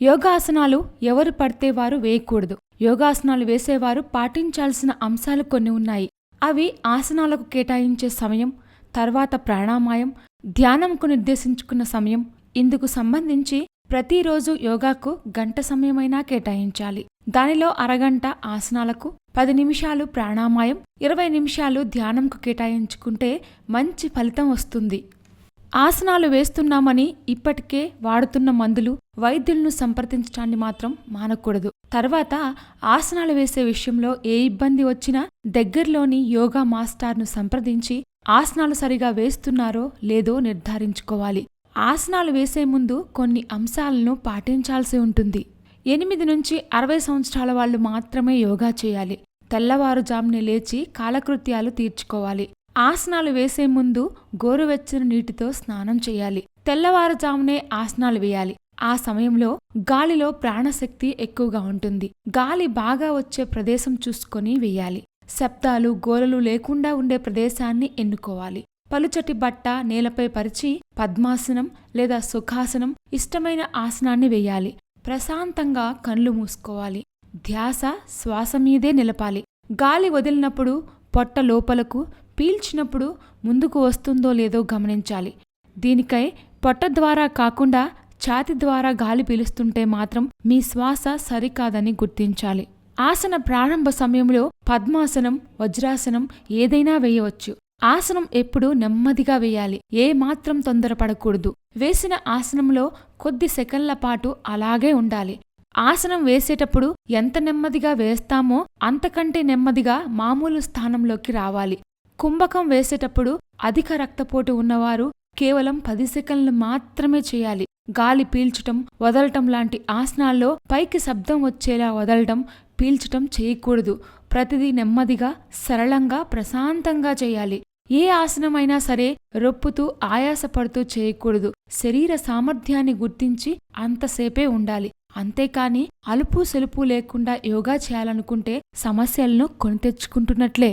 యోగాసనాలు ఎవరు పడితే వారు వేయకూడదు. యోగాసనాలు వేసేవారు పాటించాల్సిన అంశాలు కొన్ని ఉన్నాయి. అవి ఆసనాలకు కేటాయించే సమయం తర్వాత ప్రాణామాయం ధ్యానంకు నిర్దేశించుకున్న సమయం ఇందుకు సంబంధించి ప్రతిరోజు యోగాకు గంట సమయమైనా కేటాయించాలి. దానిలో అరగంట ఆసనాలకు పది నిమిషాలు ప్రాణామాయం ఇరవై నిమిషాలు ధ్యానంకు కేటాయించుకుంటే మంచి ఫలితం వస్తుంది. ఆసనాలు వేస్తున్నామని ఇప్పటికే వాడుతున్న మందులు వైద్యులను సంప్రదించడాన్ని మాత్రం మానకూడదు. తర్వాత ఆసనాలు వేసే విషయంలో ఏ ఇబ్బంది వచ్చినా దగ్గరలోని యోగా మాస్టర్ను సంప్రదించి ఆసనాలు సరిగా వేస్తున్నారో లేదో నిర్ధారించుకోవాలి. ఆసనాలు వేసే ముందు కొన్ని అంశాలను పాటించాల్సి ఉంటుంది. ఎనిమిది నుంచి అరవై సంవత్సరాల వాళ్ళు మాత్రమే యోగా చేయాలి. తెల్లవారుజామునే లేచి కాలకృత్యాలు తీర్చుకోవాలి. ఆసనాలు వేసే ముందు గోరువెచ్చని నీటితో స్నానం చేయాలి. తెల్లవారుజామునే ఆసనాలు వేయాలి. ఆ సమయంలో గాలిలో ప్రాణశక్తి ఎక్కువగా ఉంటుంది. గాలి బాగా వచ్చే ప్రదేశం చూసుకొని వేయాలి. శబ్దాలు గోలలు లేకుండా ఉండే ప్రదేశాన్ని ఎన్నుకోవాలి. పలుచటి బట్ట నేలపై పరిచి పద్మాసనం లేదా సుఖాసనం ఇష్టమైన ఆసనాన్ని వేయాలి. ప్రశాంతంగా కళ్ళు మూసుకోవాలి. ధ్యాస శ్వాస మీదే నిలపాలి. గాలి వదిలినప్పుడు పొట్ట లోపలకు పీల్చినప్పుడు ముందుకు వస్తుందో లేదో గమనించాలి. దీనికై పొట్ట ద్వారా కాకుండా ఛాతి ద్వారా గాలి పీలుస్తుంటే మాత్రం మీ శ్వాస సరికాదని గుర్తించాలి. ఆసన ప్రారంభ సమయంలో పద్మాసనం వజ్రాసనం ఏదైనా వేయవచ్చు. ఆసనం ఎప్పుడూ నెమ్మదిగా వేయాలి. ఏ మాత్రం తొందరపడకూడదు. వేసిన ఆసనంలో కొద్ది సెకన్ల పాటు అలాగే ఉండాలి. ఆసనం వేసేటప్పుడు ఎంత నెమ్మదిగా వేస్తామో అంతకంటే నెమ్మదిగా మామూలు స్థానంలోకి రావాలి. కుంభకం వేసేటప్పుడు అధిక రక్తపోటు ఉన్నవారు కేవలం పది సెకండ్లు మాత్రమే చేయాలి. గాలి పీల్చటం వదలటం లాంటి ఆసనాల్లో పైకి శబ్దం వచ్చేలా వదలటం పీల్చటం చేయకూడదు. ప్రతిదీ నెమ్మదిగా సరళంగా ప్రశాంతంగా చేయాలి. ఏ ఆసనమైనా సరే రొప్పుతూ ఆయాసపడుతూ చేయకూడదు. శరీర సామర్థ్యాన్ని గుర్తించి అంతసేపే ఉండాలి. అంతేకాని అలుపు సెలుపు లేకుండా యోగా చేయాలనుకుంటే సమస్యలను కొని తెచ్చుకుంటున్నట్లే.